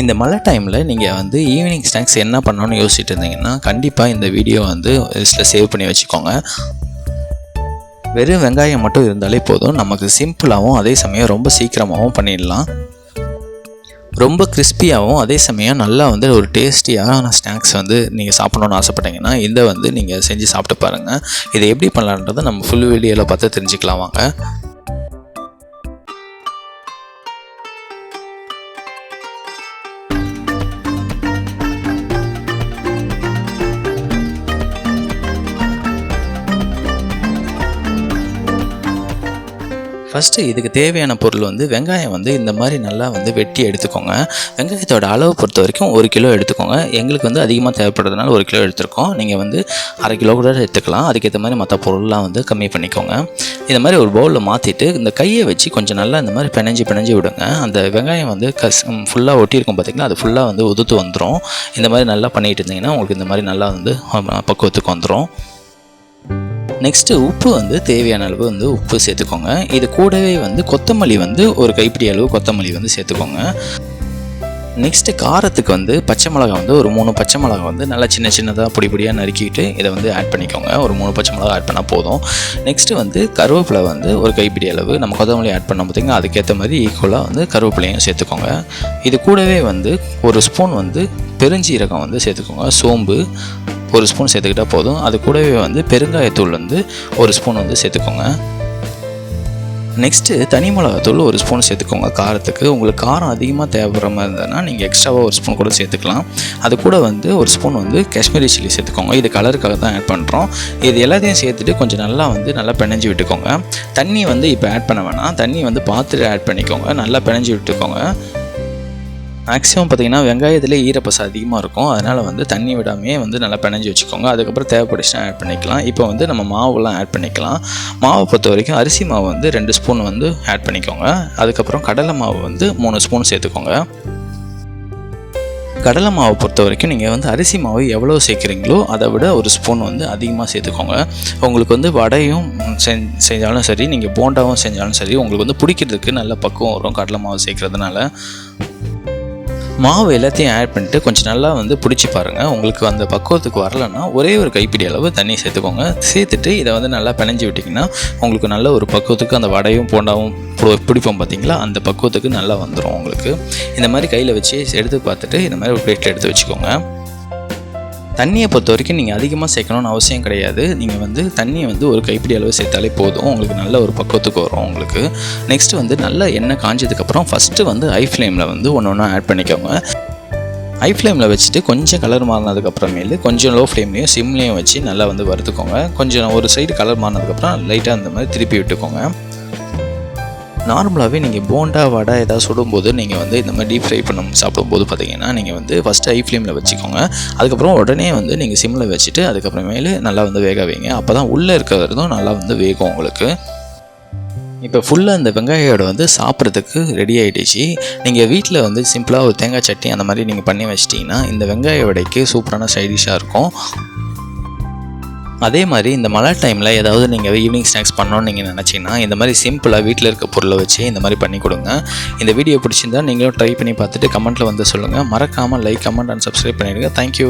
இந்த மழை டைமில் நீங்கள் வந்து ஈவினிங் ஸ்நாக்ஸ் என்ன பண்ணணும்னு யோசிச்சுட்டு இருந்தீங்கன்னா கண்டிப்பாக இந்த வீடியோ வந்து லிஸ்ட்டில் சேவ் பண்ணி வச்சுக்கோங்க. வெறும் வெங்காயம் மட்டும் இருந்தாலே போதும். நமக்கு சிம்பிளாகவும் அதே சமயம் ரொம்ப சீக்கிரமாகவும் பண்ணிடலாம். ரொம்ப கிறிஸ்பியாகவும் அதே சமயம் நல்லா வந்து ஒரு டேஸ்டியான ஸ்நாக்ஸ் வந்து நீங்கள் சாப்பிடணுன்னு ஆசைப்பட்டீங்கன்னா இதை வந்து நீங்கள் செஞ்சு சாப்பிட்டு பாருங்கள் இதை எப்படி பண்ணலான்றதை நம்ம ஃபுல் வீடியோவில் பார்த்து தெரிஞ்சுக்கலாம் வாங்க. ஃபஸ்ட்டு இதுக்கு தேவையான பொருள் வந்து வெங்காயம் வந்து இந்த மாதிரி நல்லா வந்து வெட்டி எடுத்துக்கோங்க. வெங்காயத்தோட அளவு பொறுத்த வரைக்கும் ஒரு கிலோ எடுத்துக்கோங்க. எங்களுக்கு வந்து அதிகமாக தேவைப்படுறதுனால ஒரு கிலோ எடுத்துருக்கோம். நீங்கள் வந்து அரை கிலோ கூட எடுத்துக்கலாம். அதுக்கேற்ற மாதிரி மற்ற பொருள்லாம் வந்து கம்மி பண்ணிக்கோங்க. இந்த மாதிரி ஒரு பவுலில் மாற்றிட்டு இந்த கையை வச்சு கொஞ்சம் நல்லா இந்த மாதிரி பிணைஞ்சு பிணைஞ்சு விடுங்க. அந்த வெங்காயம் வந்து கஸ் ஃபுல்லாக ஒட்டியிருக்கும் பார்த்தீங்கன்னா அது ஃபுல்லாக வந்து உதுத்து வந்துடும் இந்த மாதிரி நல்லா பண்ணிகிட்டு இருந்தீங்கன்னா உங்களுக்கு இந்த மாதிரி நல்லா வந்து பக்குவத்துக்கு வந்துடும் நெக்ஸ்ட்டு உப்பு வந்து தேவையான அளவு வந்து உப்பு சேர்த்துக்கோங்க. இது கூடவே வந்து கொத்தமல்லி வந்து ஒரு கைப்பிடி அளவு கொத்தமல்லி வந்து சேர்த்துக்கோங்க. நெக்ஸ்ட்டு காரத்துக்கு வந்து பச்சை மிளகா வந்து ஒரு மூணு பச்சை மிளகா வந்து நல்லா சின்ன சின்னதாக பொடி பொடியாக நறுக்கிட்டு இதை வந்து ஆட் பண்ணிக்கோங்க. ஒரு மூணு பச்சை மிளகா ஆட் பண்ணால் போதும். நெக்ஸ்ட்டு வந்து கருவேப்பிலை வந்து ஒரு கைப்பிடி அளவு நம்ம கொத்தமல்லி ஆட் பண்ண பார்த்தீங்கன்னா அதுக்கேற்ற மாதிரி ஈக்குவலாக வந்து கருவேப்பிலையும் சேர்த்துக்கோங்க. இது கூடவே வந்து ஒரு ஸ்பூன் வந்து பெருஞ்சீரகம் வந்து சேர்த்துக்கோங்க. சோம்பு ஒரு ஸ்பூன் சேர்த்துக்கிட்டால் போதும். அது கூடவே வந்து பெருங்காயத்தூள் வந்து ஒரு ஸ்பூன் வந்து சேர்த்துக்கோங்க. நெக்ஸ்ட்டு தனி மிளகாத்தூள் ஒரு ஸ்பூன் சேர்த்துக்கோங்க. காரத்துக்கு உங்களுக்கு காரம் அதிகமாக தேவைப்படுற மாதிரி இருந்ததுன்னா நீங்கள் எக்ஸ்ட்ராவாக ஒரு ஸ்பூன் கூட சேர்த்துக்கலாம். அது கூட வந்து ஒரு ஸ்பூன் வந்து காஷ்மீரி சில்லி சேர்த்துக்கோங்க. இது கலருக்காக தான் ஆட் பண்ணுறோம் இது எல்லாத்தையும் சேர்த்துட்டு கொஞ்சம் நல்லா வந்து நல்லா பிணைஞ்சு விட்டுக்கோங்க. தண்ணி வந்து இப்போ ஆட் பண்ண வேணாம். தண்ணி வந்து பார்த்துட்டு ஆட் பண்ணிக்கோங்க. நல்லா பிணைஞ்சு விட்டுக்கோங்க. மேக்ஸிமம் பார்த்தீங்கன்னா வெங்காயத்தில் ஈரப்பசை அதிகமாக இருக்கும். அதனால் வந்து தண்ணி விடாமே வந்து நல்லா பிணைஞ்சி வச்சுக்கோங்க. அதுக்கப்புறம் தேவைப்படுச்சுன்னா ஆட் பண்ணிக்கலாம். இப்போ வந்து நம்ம மாவுலாம் ஆட் பண்ணிக்கலாம். மாவை பொறுத்த வரைக்கும் அரிசி மாவு வந்து ரெண்டு ஸ்பூன் வந்து ஆட் பண்ணிக்கோங்க. அதுக்கப்புறம் கடலை மாவு வந்து மூணு ஸ்பூன் சேர்த்துக்கோங்க. கடலை மாவை பொறுத்த வரைக்கும் நீங்கள் வந்து அரிசி மாவு எவ்வளோ சேர்க்குறீங்களோ அதை விட ஒரு ஸ்பூன் வந்து அதிகமாக சேர்த்துக்கோங்க. உங்களுக்கு வந்து வடையும் செஞ்சாலும் சரி நீங்கள் போண்டாவும் செஞ்சாலும் சரி உங்களுக்கு வந்து பிடிக்கிறதுக்கு நல்ல பக்குவம் வரும் கடலை மாவு சேர்க்குறதுனால. மாவு எல்லாத்தையும் ஆட் பண்ணிட்டு கொஞ்சம் நல்லா வந்து பிடிச்சி பாருங்கள் உங்களுக்கு அந்த பக்குவத்துக்கு வரலன்னா ஒரே ஒரு கைப்பிடி அளவு தண்ணி சேர்த்துக்கோங்க. சேர்த்துட்டு இதை வந்து நல்லா பிணைஞ்சி விட்டிங்கன்னா உங்களுக்கு நல்ல ஒரு பக்குவத்துக்கு அந்த வடையும் போண்டாவும் பிடிப்போம் பார்த்தீங்களா அந்த பக்குவத்துக்கு நல்லா வந்துடும் உங்களுக்கு. இந்த மாதிரி கையில் வச்சு எடுத்து பார்த்துட்டு இந்த மாதிரி ஒரு பிளேட்டில் எடுத்து வச்சுக்கோங்க. தண்ணியை பொறுத்த வரைக்கும் நீங்கள் அதிகமாக சேர்க்கணும்னு அவசியம் கிடையாது. நீங்கள் வந்து தண்ணியை வந்து ஒரு கைப்பிடி அளவு சேர்த்தாலே போதும். உங்களுக்கு நல்ல ஒரு பக்குவத்துக்கு வரும் உங்களுக்கு. நெக்ஸ்ட்டு வந்து நல்ல எண்ணெய் காஞ்சதுக்கப்புறம் ஃபஸ்ட்டு வந்து ஐ ஃப்ளேமில் வந்து ஒன்று ஒன்றா ஆட் பண்ணிக்கோங்க. ஹை ஃப்ளேமில் வச்சுட்டு கொஞ்சம் கலர் மாறினதுக்கப்புறமேலு கொஞ்சம் லோ ஃப்ளேம்லேயும் சிம்லேயும் வச்சு நல்லா வந்து வறுத்துக்கோங்க. கொஞ்சம் ஒரு சைடு கலர் மாறினதுக்கப்புறம் லைட்டாக அந்த மாதிரி திருப்பி விட்டுக்கோங்க. நார்மலாகவே நீங்கள் போண்டா வடை ஏதாவது சுடும்போது நீங்கள் வந்து இந்த மாதிரி டீப் ஃப்ரை பண்ண சாப்பிடும்போது பார்த்தீங்கன்னா நீங்கள் வந்து ஃபஸ்ட்டு ஹை ஃப்ளேமில் வச்சுக்கோங்க. அதுக்கப்புறம் உடனே வந்து நீங்கள் சிம்மில் வச்சுட்டு அதுக்கப்புறமேலு நல்லா வந்து வேக வைங்க. அப்போ தான் உள்ளே இருக்கிறதும் நல்லா வந்து வேகும் உங்களுக்கு. இப்போ ஃபுல்லாக இந்த வெங்காயோட வந்து சாப்பிட்றதுக்கு ரெடி ஆகிடுச்சு நீங்கள் வீட்டில் வந்து சிம்பிளாக ஒரு தேங்காய் சட்னி அந்த மாதிரி நீங்கள் பண்ணி வச்சிட்டிங்கன்னா இந்த வெங்காய வடைக்கு சூப்பரான சைடிஷாக இருக்கும். அதே மாதிரி இந்த மழை டைமில் ஏதாவது நீங்கள் ஈவினிங் ஸ்நாக்ஸ் பண்ணணும்னு நீங்கள் நினச்சிங்கன்னா இந்த மாதிரி சிம்பிளாக வீட்டில் இருக்க பொருளை வச்சு இந்த மாதிரி பண்ணி கொடுங்க. இந்த வீடியோ பிடிச்சிருந்தா நீங்களும் ட்ரை பண்ணி பார்த்துட்டு கமெண்ட்டில் வந்து சொல்லுங்கள் மறக்காமல் லைக் கமெண்ட் அண்ட் சப்ஸ்கிரைப் பண்ணிவிடுங்க தேங்க்யூ